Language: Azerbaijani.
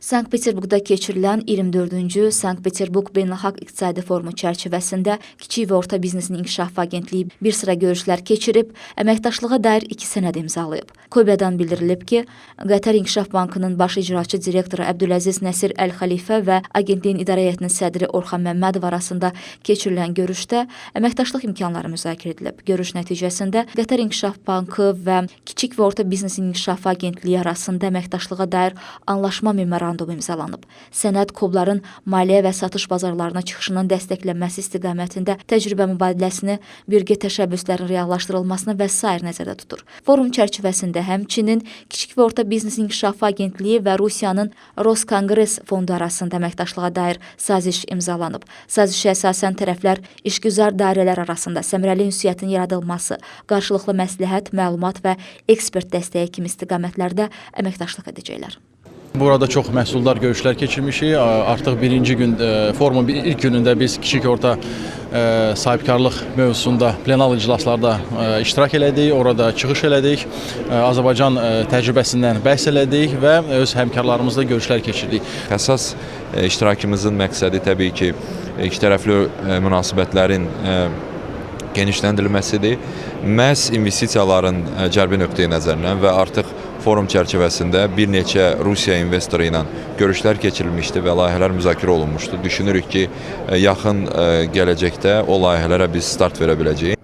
Sankt-Peterburqda keçirilən 24-cü Sankt-Peterburq Beynəlxalq İqtisadi Forumu çərçivəsində Kiçik və Orta Biznesin İnkişafı Agentliyi bir sıra görüşlər keçirib, əməkdaşlığa dair iki sənəd imzalayıb. Kobədən bildirilib ki, Qətər İnkişaf Bankının baş icraçı direktoru Əbdüləziz Nəsir Əl-Xəlifə və agentliyin idarə heyətinin sədri Orxan Məmmədov arasında keçirilən görüşdə əməkdaşlıq imkanları müzakirə edilib. Görüş nəticəsində Qətər İnkişaf Bankı və Kiçik və Orta Biznesin İnkişafı Agentliyi arasında əməkdaşlığa dair anlaşma memorandumu imzalanıb. Sənəd klubların maliyyə və satış bazarlarına çıxışının dəstəklənməsi istiqamətində təcrübə mübadiləsini, birgə təşəbbüslərin reallaşdırılmasını və sair nəzərdə tutur. Forum çərçivəsində həmçinin Kiçik və Orta Biznes İnkişafı Agentliyi və Rusiyanın Roskonqres fondu arasında əməkdaşlığa dair saziş imzalanıb. Sazişə əsasən tərəflər işgüzar dairələr arasında səmərəli ünsiyyətin yaradılması, qarşılıqlı məsləhət, məlumat və ekspert dəstəyi kimi istiqamətlərdə əməkdaşlıq edəcəklər. Burada çox məhsuldar görüşlər keçirmişik. Artıq birinci gün e, forumun ilk günündə biz kiçik orta e, sahibkarlıq mövzusunda plenar iclaslarda e, iştirak elədik, orada çıxış elədik. Azərbaycan təcrübəsindən bəhs elədik və öz həmkarlarımızla görüşlər keçirdik. Əsas iştirakımızın məqsədi təbii ki, ikitərəfli e, münasibətlərin genişləndirilməsidir. Məhz investisiyaların cəlbi nöqteyi nəzərindən və artıq forum çərçivəsində bir neçə Rusiya investoru ilə görüşlər keçirilmişdi və layihələr müzakirə olunmuşdu. Düşünürük ki, e, yaxın e, gələcəkdə o layihələrə biz start verə.